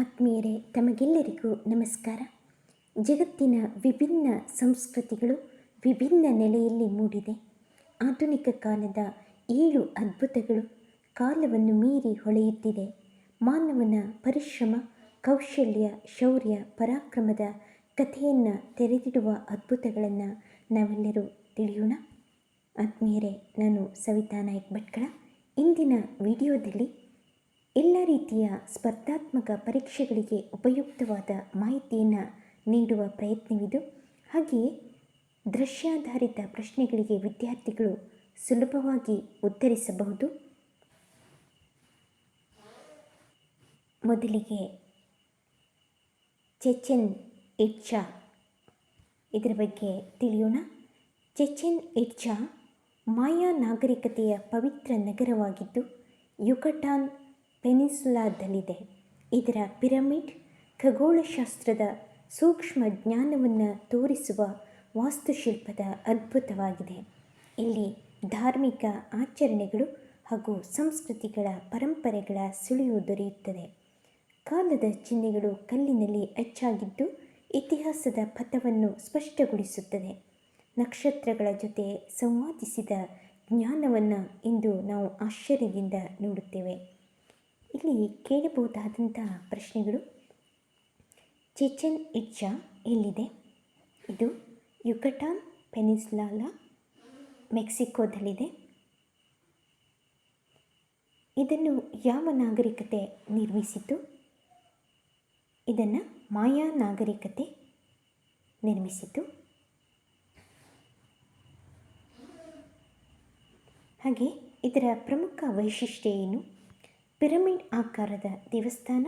ಆತ್ಮೀಯರೇ, ತಮಗೆಲ್ಲರಿಗೂ ನಮಸ್ಕಾರ. ಜಗತ್ತಿನ ವಿಭಿನ್ನ ಸಂಸ್ಕೃತಿಗಳು ವಿಭಿನ್ನ ನೆಲೆಯಲ್ಲಿ ಮೂಡಿದೆ. ಆಧುನಿಕ ಕಾಲದ ಏಳು ಅದ್ಭುತಗಳು ಕಾಲವನ್ನು ಮೀರಿ ಹೊಳೆಯುತ್ತಿದೆ. ಮಾನವನ ಪರಿಶ್ರಮ, ಕೌಶಲ್ಯ, ಶೌರ್ಯ, ಪರಾಕ್ರಮದ ಕಥೆಯನ್ನು ತೆರೆದಿಡುವ ಅದ್ಭುತಗಳನ್ನು ನಾವೆಲ್ಲರೂ ತಿಳಿಯೋಣ. ಆತ್ಮೀಯರೇ, ನಾನು ಸವಿತಾ ನಾಯಕ್ ಭಟ್ಕಳ. ಇಂದಿನ ವಿಡಿಯೋದಲ್ಲಿ ಎಲ್ಲ ರೀತಿಯ ಸ್ಪರ್ಧಾತ್ಮಕ ಪರೀಕ್ಷೆಗಳಿಗೆ ಉಪಯುಕ್ತವಾದ ಮಾಹಿತಿಯನ್ನು ನೀಡುವ ಪ್ರಯತ್ನವಿದು. ಹಾಗೆಯೇ ದೃಶ್ಯಾಧಾರಿತ ಪ್ರಶ್ನೆಗಳಿಗೆ ವಿದ್ಯಾರ್ಥಿಗಳು ಸುಲಭವಾಗಿ ಉತ್ತರಿಸಬಹುದು. ಮೊದಲಿಗೆ ಚೆಚೆನ್ ಇಟ್ಚಾ ಇದರ ಬಗ್ಗೆ ತಿಳಿಯೋಣ. ಚೆಚೆನ್ ಇಟ್ಚಾ ಮಾಯಾ ನಾಗರಿಕತೆಯ ಪವಿತ್ರ ನಗರವಾಗಿದ್ದು, ಯುಕಟಾನ್ ಪೆನಿನ್ಸುಲಾದಲ್ಲಿದೆ. ಇದರ ಪಿರಮಿಡ್ ಖಗೋಳಶಾಸ್ತ್ರದ ಸೂಕ್ಷ್ಮ ಜ್ಞಾನವನ್ನು ತೋರಿಸುವ ವಾಸ್ತುಶಿಲ್ಪದ ಅದ್ಭುತವಾಗಿದೆ. ಇಲ್ಲಿ ಧಾರ್ಮಿಕ ಆಚರಣೆಗಳು ಹಾಗೂ ಸಂಸ್ಕೃತಿಗಳ ಪರಂಪರೆಗಳ ಸುಳಿವು ದೊರೆಯುತ್ತದೆ. ಕಾಲದ ಚಿಹ್ನೆಗಳು ಕಲ್ಲಿನಲ್ಲಿ ಅಚ್ಚಾಗಿದ್ದು ಇತಿಹಾಸದ ಪಥವನ್ನು ಸ್ಪಷ್ಟಗೊಳಿಸುತ್ತದೆ. ನಕ್ಷತ್ರಗಳ ಜೊತೆ ಸಂವಾದಿಸಿದ ಜ್ಞಾನವನ್ನು ಇಂದು ನಾವು ಆಶ್ಚರ್ಯದಿಂದ ನೋಡುತ್ತೇವೆ. ಇಲ್ಲಿ ಕೇಳಬಹುದಾದಂಥ ಪ್ರಶ್ನೆಗಳು. ಚಿಚನ್ ಇಟ್ಜಾ ಎಲ್ಲಿದೆ? ಇದು ಯುಕಟಾನ್ ಪೆನಿಸ್ಲಾಲ ಮೆಕ್ಸಿಕೋದಲ್ಲಿದೆ. ಇದನ್ನು ಯಾವ ನಾಗರಿಕತೆ ನಿರ್ಮಿಸಿತು? ಇದನ್ನು ಮಾಯಾ ನಾಗರಿಕತೆ ನಿರ್ಮಿಸಿತು. ಹಾಗೆ ಇದರ ಪ್ರಮುಖ ವೈಶಿಷ್ಟ್ಯ ಏನು? ಪಿರಮಿಡ್ ಆಕಾರದ ದೇವಸ್ಥಾನ,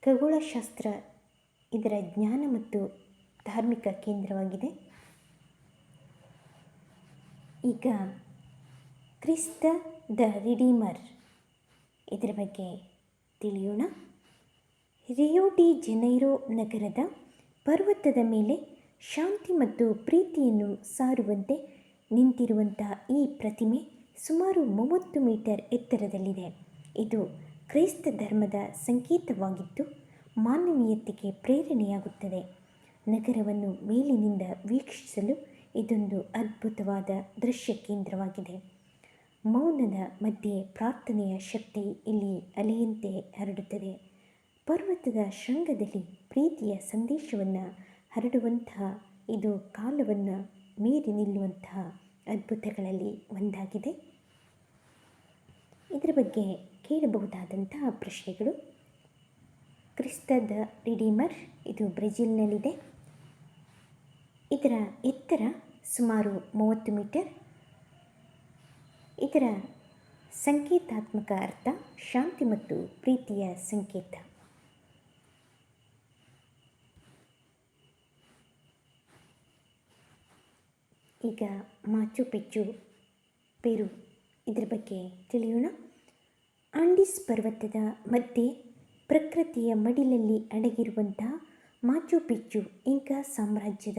ಖಗೋಳಶಾಸ್ತ್ರ, ಇದರ ಜ್ಞಾನ ಮತ್ತು ಧಾರ್ಮಿಕ ಕೇಂದ್ರವಾಗಿದೆ. ಈಗ ಕ್ರಿಸ್ತ ದ ರಿಡೀಮರ್ ಇದರ ಬಗ್ಗೆ ತಿಳಿಯೋಣ. ರಿಯೋ ಡಿ ಜನೈರೋ ನಗರದ ಪರ್ವತದ ಮೇಲೆ ಶಾಂತಿ ಮತ್ತು ಪ್ರೀತಿಯನ್ನು ಸಾರುವಂತೆ ನಿಂತಿರುವಂತಹ ಈ ಪ್ರತಿಮೆ ಸುಮಾರು ಮೂವತ್ತು ಮೀಟರ್ ಎತ್ತರದಲ್ಲಿದೆ. ಇದು ಕ್ರೈಸ್ತ ಧರ್ಮದ ಸಂಕೇತವಾಗಿದ್ದು ಮಾನವೀಯತೆಗೆ ಪ್ರೇರಣೆಯಾಗುತ್ತದೆ. ನಗರವನ್ನು ಮೇಲಿನಿಂದ ವೀಕ್ಷಿಸಲು ಇದೊಂದು ಅದ್ಭುತವಾದ ದೃಶ್ಯ ಕೇಂದ್ರವಾಗಿದೆ. ಮೌನದ ಮಧ್ಯೆ ಪ್ರಾರ್ಥನೆಯ ಶಕ್ತಿ ಇಲ್ಲಿ ಅಲೆಯಂತೆ ಹರಡುತ್ತದೆ. ಪರ್ವತದ ಶೃಂಗದಲ್ಲಿ ಪ್ರೀತಿಯ ಸಂದೇಶವನ್ನು ಹರಡುವಂತಹ, ಇದು ಕಾಲವನ್ನು ಮೀರಿ ನಿಲ್ಲುವಂತಹ ಅದ್ಭುತಗಳಲ್ಲಿ ಒಂದಾಗಿದೆ. ಇದರ ಬಗ್ಗೆ ಕೇಳಬಹುದಾದಂತಹ ಪ್ರಶ್ನೆಗಳು. ಕ್ರಿಸ್ತದ ರಿಡೀಮರ್ ಇದು ಬ್ರೆಜಿಲ್ನಲ್ಲಿದೆ. ಇದರ ಎತ್ತರ ಸುಮಾರು ಮೂವತ್ತು ಮೀಟರ್. ಇದರ ಸಂಕೇತಾತ್ಮಕ ಅರ್ಥ ಶಾಂತಿ ಮತ್ತು ಪ್ರೀತಿಯ ಸಂಕೇತ. ಈಗ ಮಾಚು ಪಿಚ್ಚು ಪೆರು ಇದರ ಬಗ್ಗೆ ತಿಳಿಯೋಣ. ಆಂಡಿಸ್ ಪರ್ವತದ ಮಧ್ಯೆ ಪ್ರಕೃತಿಯ ಮಡಿಲಲ್ಲಿ ಅಡಗಿರುವಂಥ ಮಾಚು ಪಿಚ್ಚು ಇಂಕಾ ಸಾಮ್ರಾಜ್ಯದ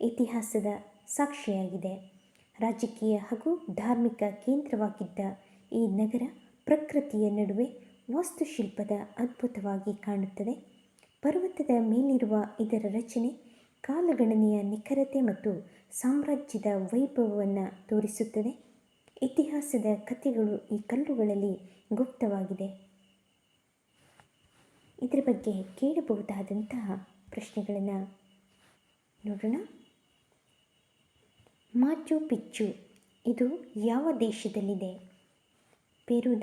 ಇತಿಹಾಸದ ಸಾಕ್ಷಿಯಾಗಿದೆ. ರಾಜಕೀಯ ಹಾಗೂ ಧಾರ್ಮಿಕ ಕೇಂದ್ರವಾಗಿದ್ದ ಈ ನಗರ ಪ್ರಕೃತಿಯ ನಡುವೆ ವಾಸ್ತುಶಿಲ್ಪದ ಅದ್ಭುತವಾಗಿ ಕಾಣುತ್ತದೆ. ಪರ್ವತದ ಮೇಲಿರುವ ಇದರ ರಚನೆ ಕಾಲಗಣನೆಯ ನಿಖರತೆ ಮತ್ತು ಸಾಮ್ರಾಜ್ಯದ ವೈಭವವನ್ನು ತೋರಿಸುತ್ತದೆ. ಇತಿಹಾಸದ ಕಥೆಗಳು ಈ ಕಲ್ಲುಗಳಲ್ಲಿ ಗುಪ್ತವಾಗಿದೆ. ಇದರ ಬಗ್ಗೆ ಕೇಳಬಹುದಾದಂತಹ ಪ್ರಶ್ನೆಗಳನ್ನು ನೋಡೋಣ. ಮಾಚು ಪಿಚ್ಚು, ಇದು ಯಾವ ದೇಶದಲ್ಲಿದೆ? ಪೆರುದ,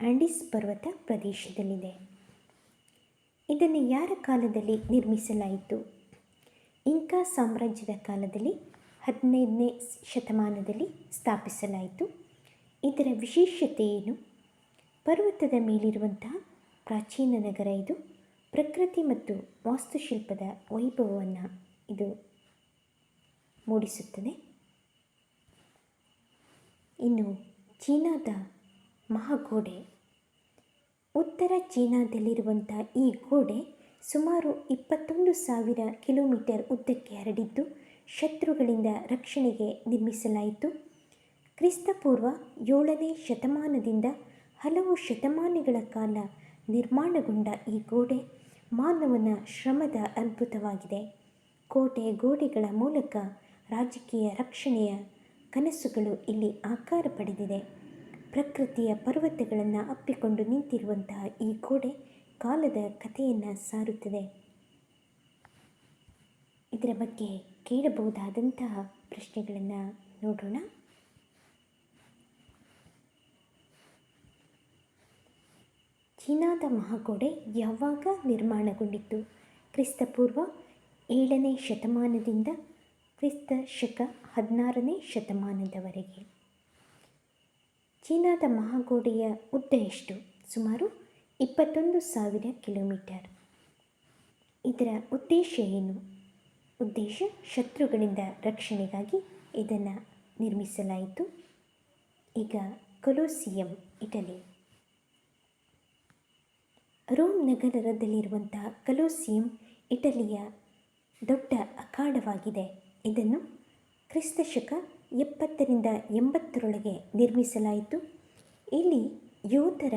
ಆಂಡಿಸ್ ಪರ್ವತ ಪ್ರದೇಶದಲ್ಲಿದೆ. ಇದನ್ನು ಯಾರ ಕಾಲದಲ್ಲಿ ನಿರ್ಮಿಸಲಾಯಿತು? ಇಂಕಾ ಸಾಮ್ರಾಜ್ಯದ ಕಾಲದಲ್ಲಿ, ಹದಿನೈದನೇ ಶತಮಾನದಲ್ಲಿ ಸ್ಥಾಪಿಸಲಾಯಿತು. ಇದರ ವಿಶೇಷತೆ ಏನು ಪರ್ವತದ ಮೇಲಿರುವಂತಹ ಪ್ರಾಚೀನ ನಗರ ಇದು. ಪ್ರಕೃತಿ ಮತ್ತು ವಾಸ್ತುಶಿಲ್ಪದ ವೈಭವವನ್ನು ಇದು ಮೂಡಿಸುತ್ತದೆ. ಇನ್ನು ಚೀನಾದ ಮಹಾಗೋಡೆ. ಉತ್ತರ ಚೀನಾದಲ್ಲಿರುವಂಥ ಈ ಗೋಡೆ ಸುಮಾರು ಇಪ್ಪತ್ತೊಂದು ಸಾವಿರ ಕಿಲೋಮೀಟರ್ ಉದ್ದಕ್ಕೆ ಹರಡಿದ್ದು ಶತ್ರುಗಳಿಂದ ರಕ್ಷಣೆಗೆ ನಿರ್ಮಿಸಲಾಯಿತು. ಕ್ರಿಸ್ತಪೂರ್ವ ಏಳನೇ ಶತಮಾನದಿಂದ ಹಲವು ಶತಮಾನಗಳ ಕಾಲ ನಿರ್ಮಾಣಗೊಂಡ ಈ ಗೋಡೆ ಮಾನವನ ಶ್ರಮದ ಅದ್ಭುತವಾಗಿದೆ. ಕೋಟೆ ಗೋಡೆಗಳ ಮೂಲಕ ರಾಜಕೀಯ ರಕ್ಷಣೆಯ ಕನಸುಗಳು ಇಲ್ಲಿ ಆಕಾರ ಪಡೆದಿದೆ. ಪ್ರಕೃತಿಯ ಪರ್ವತಗಳನ್ನು ಅಪ್ಪಿಕೊಂಡು ನಿಂತಿರುವಂತಹ ಈ ಗೋಡೆ ಕಾಲದ ಕಥೆಯನ್ನು ಸಾರುತ್ತದೆ. ಇದರ ಬಗ್ಗೆ ಕೇಳಬಹುದಾದಂತಹ ಪ್ರಶ್ನೆಗಳನ್ನು ನೋಡೋಣ. ಚೀನಾದ ಮಹಾಗೋಡೆ ಯಾವಾಗ ನಿರ್ಮಾಣಗೊಂಡಿತ್ತು? ಕ್ರಿಸ್ತಪೂರ್ವ ಏಳನೇ ಶತಮಾನದಿಂದ ಕ್ರಿಸ್ತ ಶಕ ಹದಿನಾರನೇ ಶತಮಾನದವರೆಗೆ. ಚೀನಾದ ಮಹಾಗೋಡೆಯ ಉದ್ದ ಎಷ್ಟು? ಸುಮಾರು ಇಪ್ಪತ್ತೊಂದು ಸಾವಿರ ಕಿಲೋಮೀಟರ್. ಇದರ ಉದ್ದೇಶ ಏನು? ಉದ್ದೇಶ ಶತ್ರುಗಳಿಂದ ರಕ್ಷಣೆಗಾಗಿ ಇದನ್ನು ನಿರ್ಮಿಸಲಾಯಿತು. ಈಗ ಕೊಲೋಸಿಯಂ, ಇಟಲಿ. ರೋಮ್ ನಗರದಲ್ಲಿರುವಂತಹ ಕಲೋಸಿಯಂ, ಇಟಲಿಯ ದೊಡ್ಡ ಅಖಾಡವಾಗಿದೆ. ಇದನ್ನು ಕ್ರಿಸ್ತಶಕ ಎಪ್ಪತ್ತರಿಂದ ಎಂಬತ್ತರೊಳಗೆ ನಿರ್ಮಿಸಲಾಯಿತು. ಇಲ್ಲಿ ಯೋಧರ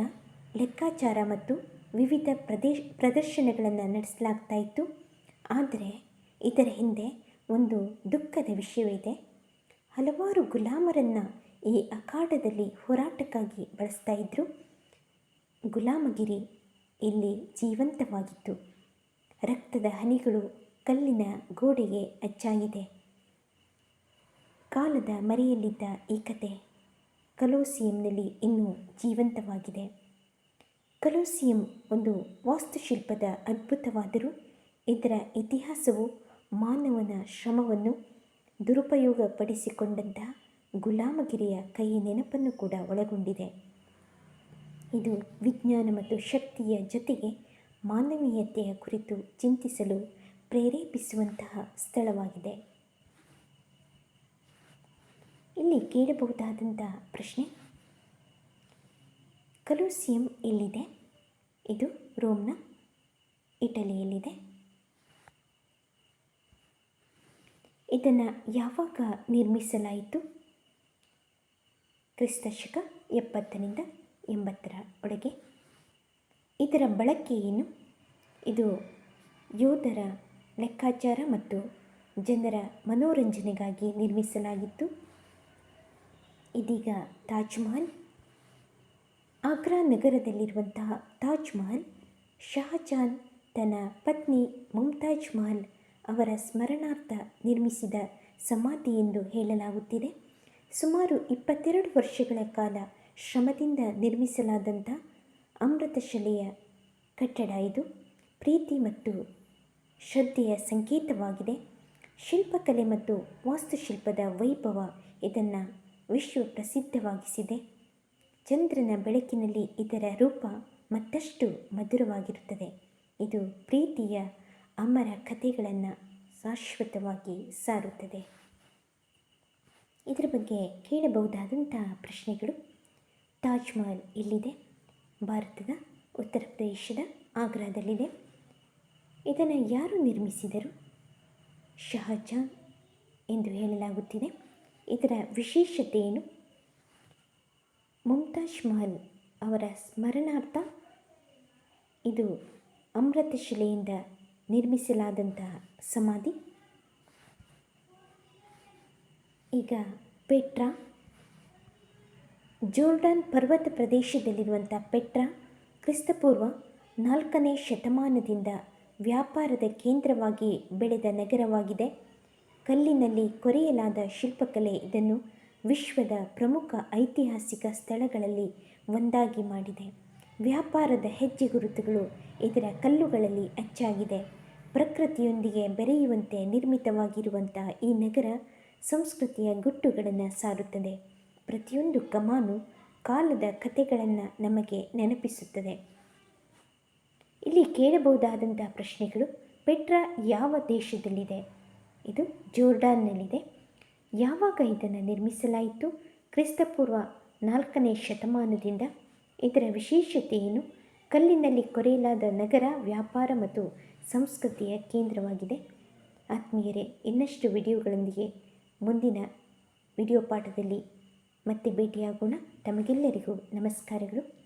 ಲೆಕ್ಕಾಚಾರ ಮತ್ತು ವಿವಿಧ ಪ್ರದೇಶ, ಪ್ರದರ್ಶನಗಳನ್ನು ನಡೆಸಲಾಗ್ತಾ ಇತ್ತು. ಆದರೆ ಇದರ ಹಿಂದೆ ಒಂದು ದುಃಖದ ವಿಷಯವಿದೆ. ಹಲವಾರು ಗುಲಾಮರನ್ನು ಈ ಅಖಾಡದಲ್ಲಿ ಹೋರಾಟಕ್ಕಾಗಿ ಬಳಸ್ತಾ ಇದ್ದರು ಗುಲಾಮಗಿರಿ ಇಲ್ಲಿ ಜೀವಂತವಾಗಿತ್ತು. ರಕ್ತದ ಹನಿಗಳು ಕಲ್ಲಿನ ಗೋಡೆಗೆ ಅಚ್ಚಾಗಿದೆ. ಕಾಲದ ಮರೆಯಲ್ಲಿದ್ದ ಈ ಕತೆ ಕಲೋಸಿಯಂನಲ್ಲಿ ಇನ್ನೂ ಜೀವಂತವಾಗಿದೆ. ಕಲೋಸಿಯಂ ಒಂದು ವಾಸ್ತುಶಿಲ್ಪದ ಅದ್ಭುತವಾದರೂ ಇದರ ಇತಿಹಾಸವು ಮಾನವನ ಶ್ರಮವನ್ನು ದುರುಪಯೋಗಪಡಿಸಿಕೊಂಡಂತಹ ಗುಲಾಮಗಿರಿಯ ಕೈ ನೆನಪನ್ನು ಕೂಡ ಒಳಗೊಂಡಿದೆ. ಇದು ವಿಜ್ಞಾನ ಮತ್ತು ಶಕ್ತಿಯ ಜೊತೆಗೆ ಮಾನವೀಯತೆಯ ಕುರಿತು ಚಿಂತಿಸಲು ಪ್ರೇರೇಪಿಸುವಂತಹ ಸ್ಥಳವಾಗಿದೆ. ಇಲ್ಲಿ ಕೇಳಬಹುದಾದಂತಹ ಪ್ರಶ್ನೆ, ಕಲೂಸಿಯಂ ಎಲ್ಲಿದೆ? ಇದು ರೋಮ್ನ ಇಟಲಿಯಲ್ಲಿದೆ. ಇದನ್ನು ಯಾವಾಗ ನಿರ್ಮಿಸಲಾಯಿತು? ಕ್ರಿಸ್ತಶಕ ಎಪ್ಪತ್ತರಿಂದ ಎಂಬತ್ತರ ಒಳಗೆ ಇದರ ಬಳಕೆ ಏನು? ಇದು ಯೋಧರ ಲೆಕ್ಕಾಚಾರ ಮತ್ತು ಜನರ ಮನೋರಂಜನೆಗಾಗಿ ನಿರ್ಮಿಸಲಾಗಿತ್ತು ಇದೀಗ ತಾಜ್ ಮಹಲ್, ಆಗ್ರಾ ನಗರದಲ್ಲಿರುವಂತಹ ತಾಜ್ ಮಹಲ್, ಶಹಜಾನ್ ತನ್ನ ಪತ್ನಿ ಮುಮ್ತಾಜ್ ಮಹಲ್ ಅವರ ಸ್ಮರಣಾರ್ಥ ನಿರ್ಮಿಸಿದ ಸಮಾಧಿ ಎಂದು ಹೇಳಲಾಗುತ್ತಿದೆ. ಸುಮಾರು ಇಪ್ಪತ್ತೆರಡು ವರ್ಷಗಳ ಕಾಲ ಶ್ರಮದಿಂದ ನಿರ್ಮಿಸಲಾದಂಥ ಅಮೃತಶಿಲೆಯ ಕಟ್ಟಡ ಇದು. ಪ್ರೀತಿ ಮತ್ತು ಶ್ರದ್ಧೆಯ ಸಂಕೇತವಾಗಿದೆ. ಶಿಲ್ಪಕಲೆ ಮತ್ತು ವಾಸ್ತುಶಿಲ್ಪದ ವೈಭವ ಇದನ್ನು ವಿಶ್ವ ಪ್ರಸಿದ್ಧವಾಗಿಸಿದೆ. ಚಂದ್ರನ ಬೆಳಕಿನಲ್ಲಿ ಇದರ ರೂಪ ಮತ್ತಷ್ಟು ಮಧುರವಾಗಿರುತ್ತದೆ. ಇದು ಪ್ರೀತಿಯ ಅಮರ ಕಥೆಗಳನ್ನು ಶಾಶ್ವತವಾಗಿ ಸಾರುತ್ತದೆ. ಇದರ ಬಗ್ಗೆ ಕೇಳಬಹುದಾದಂತಹ ಪ್ರಶ್ನೆಗಳು ತಾಜ್ ಮಹಲ್ ಎಲ್ಲಿದೆ ಭಾರತದ ಉತ್ತರ ಪ್ರದೇಶದ ಆಗ್ರಾದಲ್ಲಿದೆ. ಇದನ್ನು ಯಾರು ನಿರ್ಮಿಸಿದರು? ಶಹಜಾನ್ ಎಂದು ಹೇಳಲಾಗುತ್ತಿದೆ. ಇದರ ವಿಶೇಷತೆ ಏನು ಮುಮ್ತಾಜ್ ಮಹಲ್ ಅವರ ಸ್ಮರಣಾರ್ಥ ಇದು ಅಮೃತಶಿಲೆಯಿಂದ ನಿರ್ಮಿಸಲಾದಂತಹ ಸಮಾಧಿ. ಈಗ ಪೆಟ್ರಾ ಜೋರ್ಡಾನ್ ಪರ್ವತ ಪ್ರದೇಶದಲ್ಲಿರುವಂಥ ಪೆಟ್ರಾ, ಕ್ರಿಸ್ತಪೂರ್ವ ನಾಲ್ಕನೇ ಶತಮಾನದಿಂದ ವ್ಯಾಪಾರದ ಕೇಂದ್ರವಾಗಿ ಬೆಳೆದ ನಗರವಾಗಿದೆ. ಕಲ್ಲಿನಲ್ಲಿ ಕೊರೆಯಲಾದ ಶಿಲ್ಪಕಲೆ ಇದನ್ನು ವಿಶ್ವದ ಪ್ರಮುಖ ಐತಿಹಾಸಿಕ ಸ್ಥಳಗಳಲ್ಲಿ ಒಂದಾಗಿ ಮಾಡಿದೆ. ವ್ಯಾಪಾರದ ಹೆಜ್ಜೆ ಗುರುತುಗಳು ಇದರ ಕಲ್ಲುಗಳಲ್ಲಿ ಅಚ್ಚಾಗಿದೆ. ಪ್ರಕೃತಿಯೊಂದಿಗೆ ಬೆರೆಯುವಂತೆ ನಿರ್ಮಿತವಾಗಿರುವಂತಹ ಈ ನಗರ ಸಂಸ್ಕೃತಿಯ ಗುಟ್ಟುಗಳನ್ನು ಸಾರುತ್ತದೆ. ಪ್ರತಿಯೊಂದು ಕಮಾನು ಕಾಲದ ಕಥೆಗಳನ್ನು ನಮಗೆ ನೆನಪಿಸುತ್ತದೆ. ಇಲ್ಲಿ ಕೇಳಬಹುದಾದಂಥ ಪ್ರಶ್ನೆಗಳು ಪೆಟ್ರಾ ಯಾವ ದೇಶದಲ್ಲಿದೆ? ಇದು ಜೋರ್ಡಾನ್ನಲ್ಲಿದೆ. ಯಾವಾಗ ಇದನ್ನು ನಿರ್ಮಿಸಲಾಯಿತು? ಕ್ರಿಸ್ತಪೂರ್ವ ನಾಲ್ಕನೇ ಶತಮಾನದಿಂದ. ಇದರ ವಿಶೇಷತೆ ಏನು? ಕಲ್ಲಿನಲ್ಲಿ ಕೊರೆಯಲಾದ ನಗರ, ವ್ಯಾಪಾರ ಮತ್ತು ಸಂಸ್ಕೃತಿಯ ಕೇಂದ್ರವಾಗಿದೆ. ಆತ್ಮೀಯರೇ, ಇನ್ನಷ್ಟು ವಿಡಿಯೋಗಳೊಂದಿಗೆ ಮುಂದಿನ ವಿಡಿಯೋ ಪಾಠದಲ್ಲಿ ಮತ್ತೆ ಭೇಟಿಯಾಗೋಣ ತಮಗೆಲ್ಲರಿಗೂ ನಮಸ್ಕಾರಗಳು.